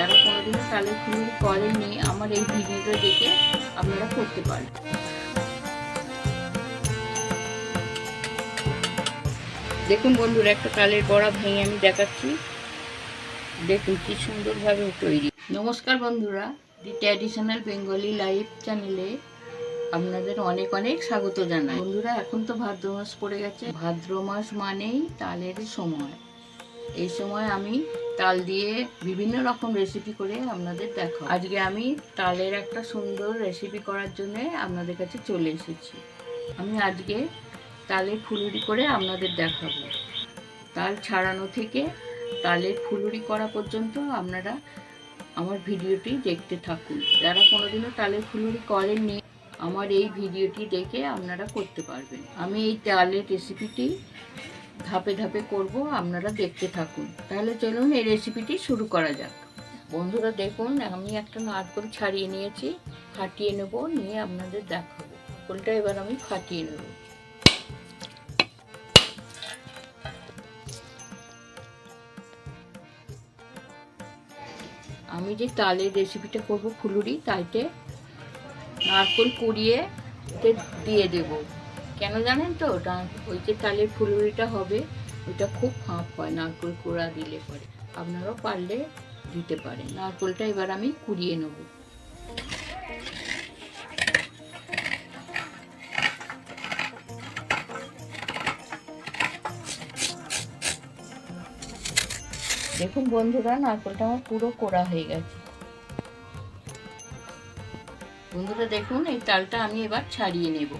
যারা কোনোদিনও তালের ফুলুরি করেননি, আমার এই ভিডিওটা দেখে আপনারা করতে পারেন। দেখুন বন্ধুরা, একটা তালের বড়া ভেঙে আমি দেখাচ্ছি। দেখুন কি সুন্দরভাবে তৈরি। নমস্কার বন্ধুরা, দি ট্র্যাডিশনাল বেঙ্গলি লাইভ চ্যানেলে আপনাদের অনেক অনেক স্বাগত জানাই। বন্ধুরা, এখন তো ভাদ্র মাস পড়ে গেছে। ভাদ্র মাস মানেই তালের সময়। এই সময় আমি তাল দিয়ে বিভিন্ন রকম রেসিপি করে আপনাদের দেখো আজকে আমি তালের একটা সুন্দর রেসিপি করার জন্য আপনাদের কাছে চলে এসেছি। আমি আজকে তালের ফুলুরি করে আপনাদের দেখাবো। তাল ছাড়ানো থেকে তালের ফুলুরি করা পর্যন্ত আপনারা আমার ভিডিওটি দেখতে থাকুন। যারা কোনোদিনও তালের ফুলুরি করেননি, আমার এই ভিডিওটি দেখে আপনারা করতে পারবেন। আমি এই তালের রেসিপিটি ধাপে ধাপে করব, আপনারা দেখতে থাকুন। তাহলে চলুন এই রেসিপিটি শুরু করা যাক। বন্ধুরা দেখুন, আমি একটা নারকোল ছাড়িয়ে নিয়েছি, ফাটিয়ে নেব, নিয়ে আপনাদের দেখাবো। ফুলটা এবার আমি ফাটিয়ে নেব। আমি যে তালের রেসিপিটা করব ফুলুরি, তাইতে নারকোল কুড়িয়ে দিয়ে দেব। কেন জানেন তো? ওই যে তালের ফুলুরিটা হবে, ওইটা খুব ফাঁপ হয় নারকেল কুড়া দিলে পরে। আপনারাও পারলে দিতে পারেন। নারকেলটা এবার আমি কুড়িয়ে নেব। দেখুন বন্ধুরা, নারকেলটা আমার পুরো কোড়া হয়ে গেছে। বন্ধুরা, দেখুন, এই তালটা আমি এবার ছাড়িয়ে নেব।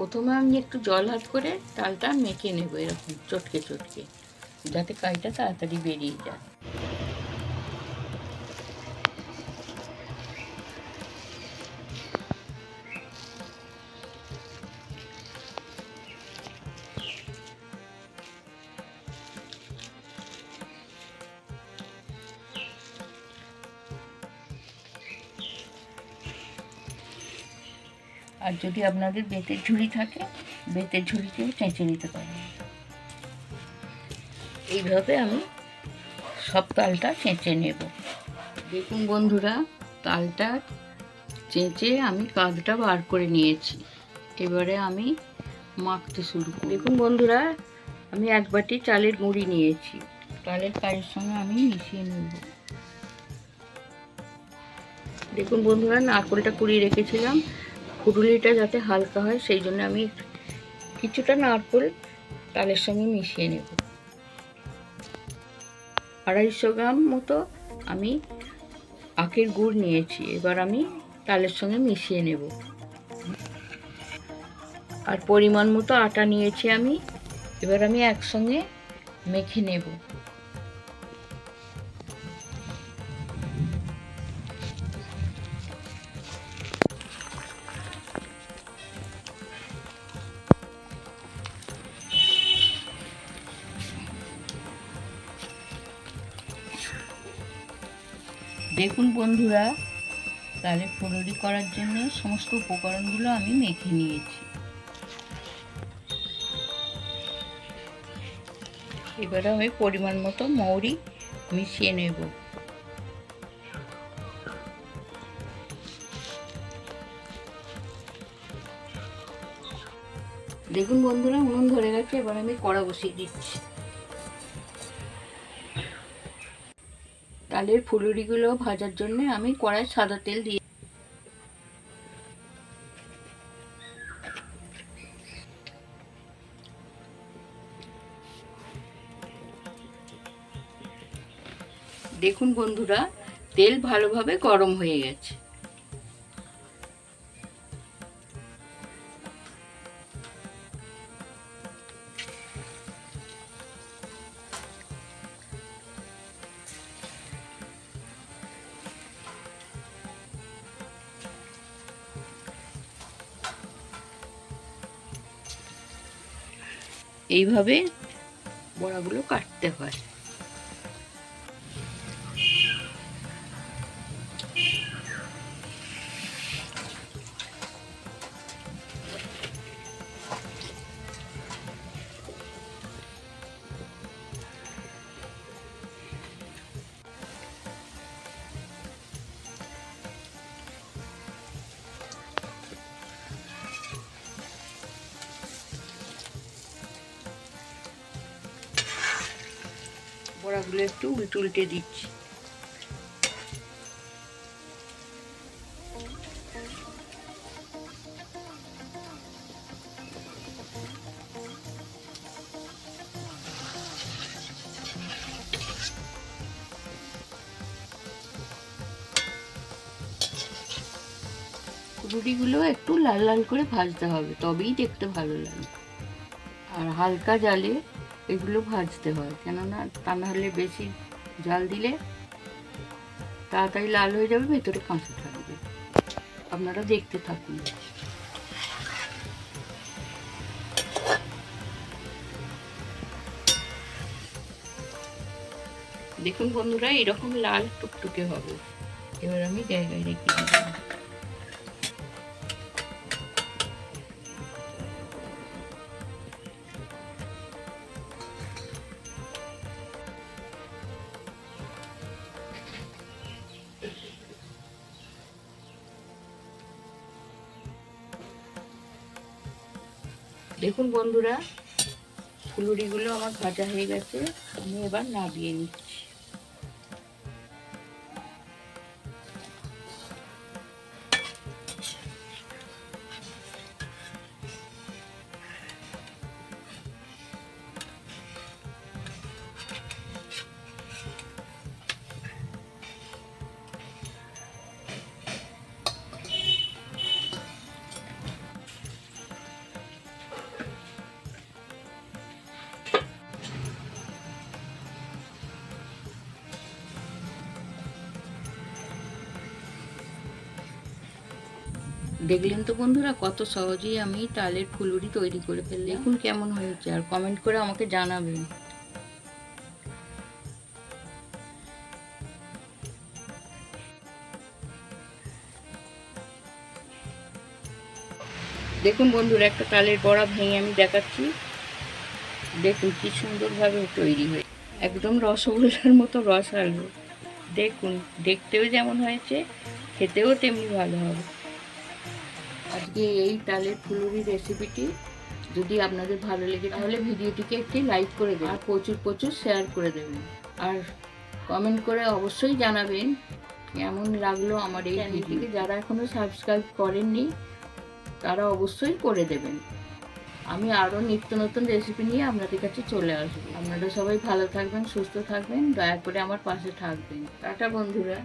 প্রথমে আমি একটু জল হাত করে তালটা মেখে নেব এরকম, চটকে চটকে। যাতে কাইটা তাড়াতাড়ি বেরিয়ে যায়। আর যদি আপনাদের বেতের ঝুড়ি থাকে, বেতের ঝুড়িতেও চেঁচে নিতে পারেন। এইভাবে আমি সব তালটা চেঁচে নেব। দেখুন বন্ধুরা, তালটা চেঁচে আমি কাজটা বার করে নিয়েছি। এবারে আমি মাখতে শুরু করি। দেখুন বন্ধুরা, আমি এক বাটি চালের গুঁড়ি নিয়েছি। চালের কাজের সঙ্গে আমি মিশিয়ে নেব। দেখুন বন্ধুরা, নারকোলটা কুড়িয়ে রেখেছিলাম। ফুটুলিটা যাতে হালকা হয়, সেই জন্য আমি কিছুটা নারকোল তালের সঙ্গে মিশিয়ে নেব। আড়াইশো গ্রাম মতো আমি আখের গুড় নিয়েছি, এবার আমি তালের সঙ্গে মিশিয়ে নেব। আর পরিমাণ মতো আটা নিয়েছি আমি, এবার আমি একসঙ্গে মেখে নেব। দেখুন বন্ধুরা, তাহলে ফুলুরি করার জন্য সমস্ত উপকরণগুলো আমি মেখে নিয়েছি। এবারে আমি পরিমাণ মতো মৌরি মিশিয়ে নেব। দেখুন বন্ধুরা, উনুন ধরে গেছে এবার আমি কড়া বসিয়ে দিচ্ছি। তালের ফুলুরিগুলো ভাজার জন্য আমি কড়াই সাদা তেল দিয়ে দেখুন বন্ধুরা, তেল ভালোভাবে গরম হয়ে গেছে। এইভাবে বড়াগুলো কাটতে হয়। বড়াগুলো একটু উল্টে উল্টে দিচ্ছি। রুটিগুলো একটু লাল লাল করে ভাজতে হবে, তবেই দেখতে ভালো লাগে। আর হালকা জালে এগুলো ভাজতে হয়। কেননা তা নাহলে বেশি জাল দিলে তাড়াতাড়ি লাল হয়ে যাবে, ভেতরে কাঁচা থাকবে। আপনারা দেখতে থাকুন। দেখুন বন্ধুরা, এরকম লাল টুকটুকে হবে। এবার আমি জায়গায় রেখে দিলাম দেখুন বন্ধুরা ফুলুরিগুলো আমার ভাজা হয়ে গেছে আমি এবার নাবিয়ে নিচ্ছি। দেখলেন তো বন্ধুরা, কত সহজেই আমি তালের ফুলুরি তৈরি করে ফেললাম। দেখুন কেমন হয়েছে, আর কমেন্ট করে আমাকে জানাবেন। দেখুন বন্ধুরা, একটা তালের বড়া ভেঙে আমি দেখাচ্ছি। দেখুন কি সুন্দরভাবে তৈরি হয়ে একদম রসগোল্লার মতো রসালো দেখুন, দেখতেও যেমন হয়েছে, খেতেও তেমনি ভালো হবে। আজকে এই তালের ফুলুরি রেসিপিটি যদি আপনাদের ভালো লেগে তাহলে ভিডিওটিকে একটি লাইক করে দেবেন। আর প্রচুর প্রচুর শেয়ার করে দেবেন। আর কমেন্ট করে অবশ্যই জানাবেন কেমন লাগল আমার এই ভিডিওটিকে যারা এখনও সাবস্ক্রাইব করেননি তারা অবশ্যই করে দেবেন। আমি আরও নিত্য নতুন রেসিপি নিয়ে আপনাদের কাছে চলে আসব। আপনারা সবাই ভালো থাকবেন সুস্থ থাকবেন দয়া করে আমার পাশে থাকবেন। টাটা বন্ধুরা।